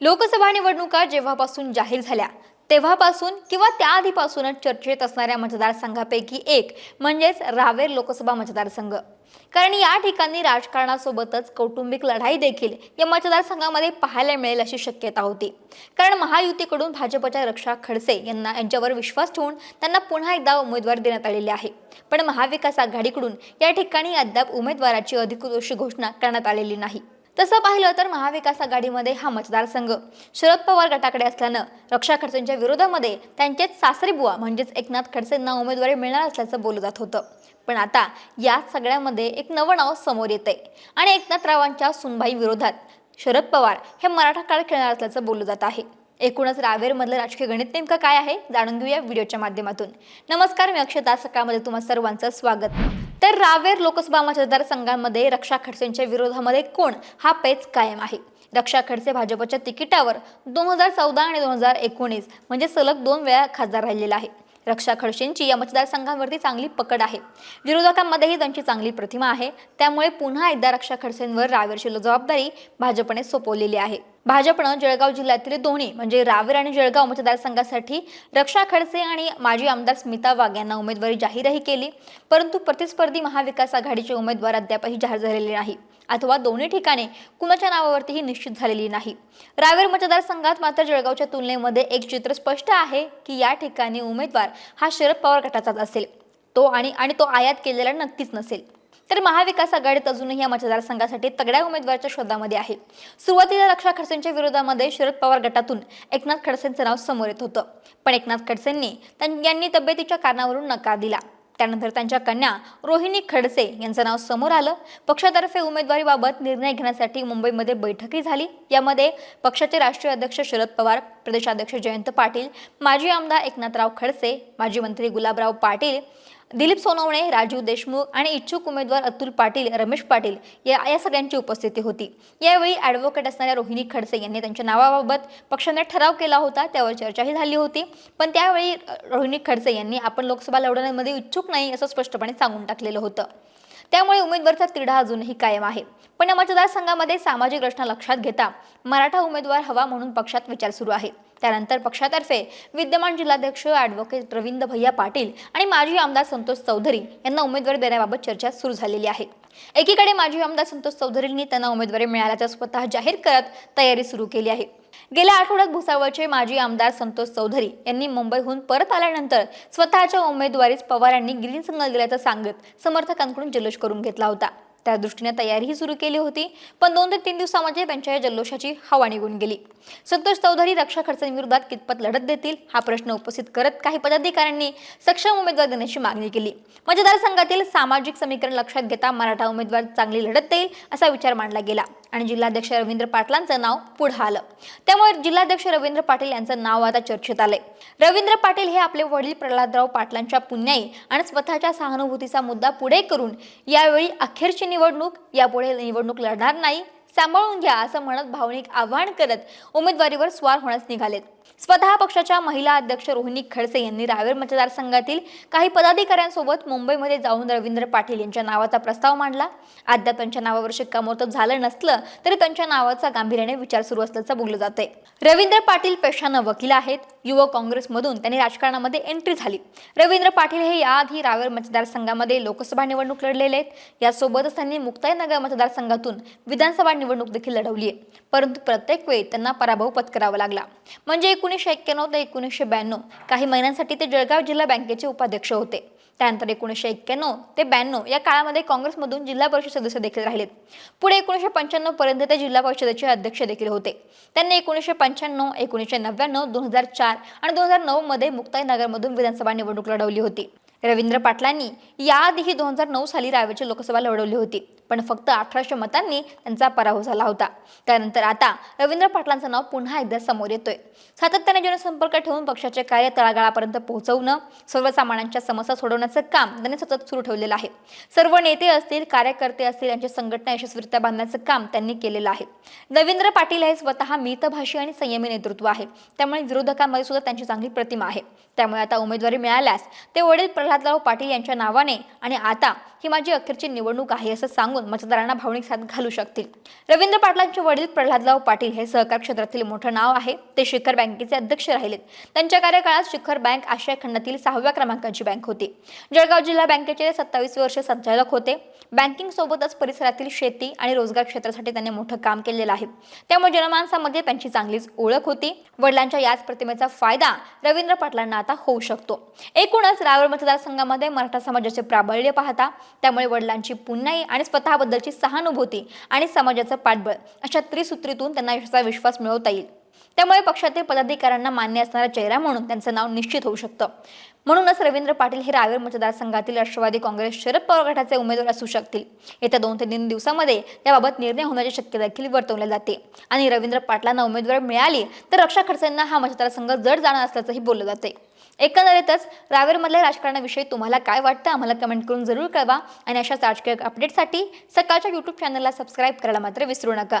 लोकसभा निवडणुका जेव्हापासून जाहीर झाल्या तेव्हापासून किंवा त्याआधीपासूनच चर्चेत असणाऱ्या मतदारसंघापैकी एक म्हणजेच रावेर लोकसभा मतदारसंघ. कारण या ठिकाणी राजकारणासोबतच कौटुंबिक लढाई देखील या मतदारसंघामध्ये पाहायला मिळेल अशी शक्यता होती. कारण महायुतीकडून भाजपच्या रक्षा खडसे यांना यांच्यावर विश्वास ठेवून त्यांना पुन्हा एकदा उमेदवार देण्यात आलेले आहे. पण महाविकास आघाडीकडून या ठिकाणी अद्याप उमेदवाराची अधिकृत अशी घोषणा करण्यात आलेली नाही. तसं पाहिलं तर महाविकास आघाडीमध्ये हा मतदारसंघ शरद पवार गटाकडे असल्यानं रक्षा खडसेंच्या विरोधामध्ये त्यांचेच सासरीबुवा म्हणजेच एकनाथ खडसेंना उमेदवारी मिळणार असल्याचं बोललं जात होतं. पण आता या सगळ्यामध्ये एक नवं नाव समोर येत आहे आणि एकनाथरावांच्या सुनबाई विरोधात शरद पवार हे मराठा काळ खेळणार असल्याचं बोललं जात आहे. एकूणच रावेरमधलं राजकीय गणित नेमकं काय आहे जाणून घेऊया व्हिडिओच्या माध्यमातून. नमस्कार मी अक्षता सकाळमध्ये तुम्हा सर्वांचं स्वागत. तर रावेर लोकसभा मतदारसंघामध्ये रक्षा खडसेंच्या विरोधामध्ये कोण हा पेच कायम आहे? रक्षा खडसे भाजपच्या तिकिटावर दोन हजार चौदा आणि दोन हजार एकोणीस म्हणजे सलग दोन वेळा खासदार राहिलेला आहे. रक्षा खडसेंची या मतदारसंघांवरती चांगली पकड आहे. विरोधकांमध्येही त्यांची चांगली प्रतिमा आहे. त्यामुळे पुन्हा एकदा रक्षा खडसेंवर रावेरची जबाबदारी भाजपने सोपवलेली आहे. भाजपनं जळगाव जिल्ह्यातील दोन्ही म्हणजे रावेर आणि जळगाव मतदारसंघासाठी रक्षा खडसे आणि माजी आमदार स्मिता वाघ यांना उमेदवारी जाहीरही केली. परंतु प्रतिस्पर्धी महाविकास आघाडीचे उमेदवार अद्यापही जाहीर झालेले नाही. अथवा दोन्ही ठिकाणी कुणाच्या नावावरतीही निश्चित झालेली नाही. रावेर मतदारसंघात मात्र जळगावच्या तुलनेमध्ये एक चित्र स्पष्ट आहे की या ठिकाणी उमेदवार हा शरद पवार गटाचाच असेल. तो आणि आणि तो आयात केलेला नक्कीच नसेल. तर महाविकास आघाडीत अजूनही या मतदारसंघासाठी तगड्या उमेदवाराच्या शोधामध्ये आहे. सुरुवातीला रक्षा खडसेंच्या विरोधामध्ये शरद पवार गटातून एकनाथ खडसेंचं नाव समोर येत होतं. पण एकनाथ खडसेंनी त्यां- यांनी तब्येतीच्या कारणावरून नकार दिला. त्यानंतर त्यांच्या कन्या रोहिणी खडसे यांचं नाव समोर आलं. पक्षातर्फे उमेदवारीबाबत निर्णय घेण्यासाठी मुंबईमध्ये बैठकही झाली. यामध्ये पक्षाचे राष्ट्रीय अध्यक्ष शरद पवार प्रदेशाध्यक्ष जयंत पाटील माजी आमदार एकनाथराव खडसे माजी मंत्री गुलाबराव पाटील दिलीप सोनवणे राजीव देशमुख आणि इच्छुक उमेदवार अतुल पाटील रमेश पाटील या या सगळ्यांची उपस्थिती होती. यावेळी ॲडव्होकेट असणाऱ्या रोहिणी खडसे यांनी त्यांच्या नावाबाबत पक्षाने ठराव केला होता त्यावर चर्चाही झाली होती. पण त्यावेळी रोहिणी खडसे यांनी आपण लोकसभा लढवण्यामध्ये इच्छुक नाही असं स्पष्टपणे सांगून टाकलेलं होतं. त्यामुळे उमेदवारचा तिढा अजूनही कायम आहे. पण या मतदारसंघामध्ये सामाजिक रचना लक्षात घेता मराठा उमेदवार हवा म्हणून पक्षात विचार सुरू आहे. त्यानंतर पक्षातर्फे विद्यमान जिल्हाध्यक्ष ॲडव्होकेट रवींद्र भैया पाटील आणि माजी आमदार संतोष चौधरी यांना उमेदवारी देण्याबाबत चर्चा सुरू झालेली आहे. एकीकडे माजी आमदार संतोष चौधरींनी त्यांना उमेदवारी मिळाल्याचं स्वतः जाहीर करत तयारी सुरू केली आहे. गेल्या आठवड्यात भुसावळचे माजी आमदार संतोष चौधरी यांनी मुंबईहून परत आल्यानंतर स्वतःच्या उमेदवारीस पवार यांनी ग्रीन सिग्नल दिल्याचं सांगत समर्थकांकडून जल्लोष करून घेतला होता. त्या दृष्टीने तयारीही सुरू केली होती पण दोन ते तीन दिवसामध्ये त्यांच्या या जल्लोषाची हवा निघून गेली. संतोष चौधरी रक्षा खर्चांविरोधात कितपत लढत देतील हा प्रश्न उपस्थित करत काही पदाधिकाऱ्यांनी सक्षम उमेदवार देण्याची मागणी केली. मतदारसंघातील सामाजिक समीकरण लक्षात घेता मराठा उमेदवार चांगली लढत देईल असा विचार मांडला गेला. आणि जिल्हाध्यक्ष रवींद्र पाटलांचं नाव पुढे आलं. त्यामुळे जिल्हाध्यक्ष रवींद्र पाटील यांचं नाव आता चर्चेत आले रवींद्र पाटील हे आपले वडील प्रल्हादराव पाटलांच्या पुण्याई आणि स्वतःच्या सहानुभूतीचा मुद्दा पुढे करून यावेळी अखेरची निवडणूक यापुढे निवडणूक लढणार नाही सांभाळून घ्या असं म्हणत भावनिक आवाहन करत उमेदवारीवर स्वार होण्यास निघालेत. स्वतः पक्षाच्या महिला अध्यक्ष रोहिणी खडसे यांनी रावेर मतदारसंघातील काही पदाधिकाऱ्यांसोबत मुंबईमध्ये जाऊन रवींद्र पाटील यांच्या नावाचा प्रस्ताव मांडला. अद्याप त्यांच्या नावावर शिक्कामोर्तब झालं नसलं तरी त्यांच्या नावाचा गांभीर्याने विचार सुरू असल्याचं बोललं जाते रवींद्र पाटील पेशानं वकील आहेत. युवक काँग्रेसमधून त्यांनी राजकारणामध्ये एंट्री झाली. रवींद्र पाटील हे याआधी रावेर मतदारसंघामध्ये लोकसभा निवडणूक लढलेले आहेत. यासोबतच त्यांनी मुक्ताईनगर मतदारसंघातून विधानसभा निवडणूक देखील लढवली आहे. परंतु प्रत्येक वेळी त्यांना पराभव पत्करावा लागला. म्हणजे एकोणीसशे एक्क्याण्णव ते एकोणीसशे ब्याण्णव. काही महिन्यांसाठी ते जळगाव जिल्हा बँकेचे उपाध्यक्ष होते. त्यानंतर एकोणीसशे एक्क्याण्णव ते ब्याण्णव या काळामध्ये काँग्रेसमधून जिल्हा परिषद सदस्य देखील राहिलेत. पुढे एकोणीसशे पंच्याण्णव पर्यंत ते जिल्हा परिषदेचे अध्यक्ष देखील होते. त्यांनी एकोणीसशे पंच्याण्णव एकोणीसशे नव्याण्णव दोन हजार चार आणि दोन हजार नऊ मध्ये मुक्ताईनगरमधून विधानसभा निवडणूक लढवली होती. रवींद्र पाटलांनी याआधीही दोन हजार नऊ साली रावेरची लोकसभा लढवली होती. पण फक्त अठराशे मतांनी त्यांचा पराभव झाला होता. त्यानंतर आता रवींद्र पाटलांचं नाव पुन्हा एकदा समोर येतोय. सातत्याने जनसंपर्क ठेवून पक्षाचे कार्य तळागाळापर्यंत पोहोचवणं सर्वसामान्यांच्या समस्या सोडवण्याचं काम त्यांनी सतत सुरू ठेवलेलं आहे. सर्व नेते असतील कार्यकर्ते असतील यांची संघटना यशस्वीरित्या बांधण्याचं काम त्यांनी केलेलं आहे. रवींद्र पाटील हे स्वतः मितभाषी आणि संयमी नेतृत्व आहे. त्यामुळे विरोधकांमध्ये सुद्धा त्यांची चांगली प्रतिमा आहे. त्यामुळे आता उमेदवारी मिळाल्यास ते वडील प्रल्हादराव पाटील यांच्या नावाने आणि आता ही माझी अखेरची निवडणूक आहे असं सांगून सांगून मतदारांना भावनिक साथ घालू शकतील. रवींद्र पाटलांचे वडील प्रल्हादराव पाटील हे सहकार क्षेत्रातील मोठं नाव आहे. ते शिखर बँकेचे अध्यक्ष राहिलेत. त्यांच्या कार्यकाळात शिखर बँक आशिया खंडातील सहाव्या क्रमांकाची बँक होती. जळगाव जिल्हा बँकेचे सत्तावीस वर्ष संचालक होते. बँकिंग सोबतच परिसरातील शेती आणि रोजगार क्षेत्रासाठी त्यांनी मोठं काम केलेलं आहे. त्यामुळे जनमानसामध्ये त्यांची चांगलीच ओळख होती. वडिलांच्या याच प्रतिमेचा फायदा रवींद्र पाटलांना आता होऊ शकतो. एकूणच रावेर मतदारसंघामध्ये मराठा समाजाचे प्राबल्य पाहता त्यामुळे वडिलांची पुण्याई आणि स्वतः स्वतःबद्दलची सहानुभूती आणि समाजाचं पाठबळ अशा त्रिसूत्रीतून त्यांना यशाचा विश्वास मिळवता येईल. त्यामुळे पक्षातील पदाधिकाऱ्यांना मान्य असणारा चेहरा म्हणून त्यांचं नाव निश्चित होऊ शकतं. म्हणूनच रवींद्र पाटील हे रावेर मतदारसंघातील राष्ट्रवादी काँग्रेस शरद पवार गटाचे उमेदवार असू शकतील. येत्या दोन ते तीन दिवसामध्ये याबाबत निर्णय होण्याची शक्यता देखील वर्तवल्या जाते. आणि रवींद्र पाटलांना उमेदवार मिळाली तर रक्षा खडसेंना हा मतदारसंघ जड जाणार असल्याचंही बोललं जाते. एकंदरीतच रावेरमधल्या राजकारणाविषयी तुम्हाला काय वाटतं? आम्हाला कमेंट करून जरूर कळवा. आणि अशाच राजकीय अपडेटसाठी सकाळच्या यूट्यूब चॅनलला सबस्क्राईब करायला मात्र विसरू नका.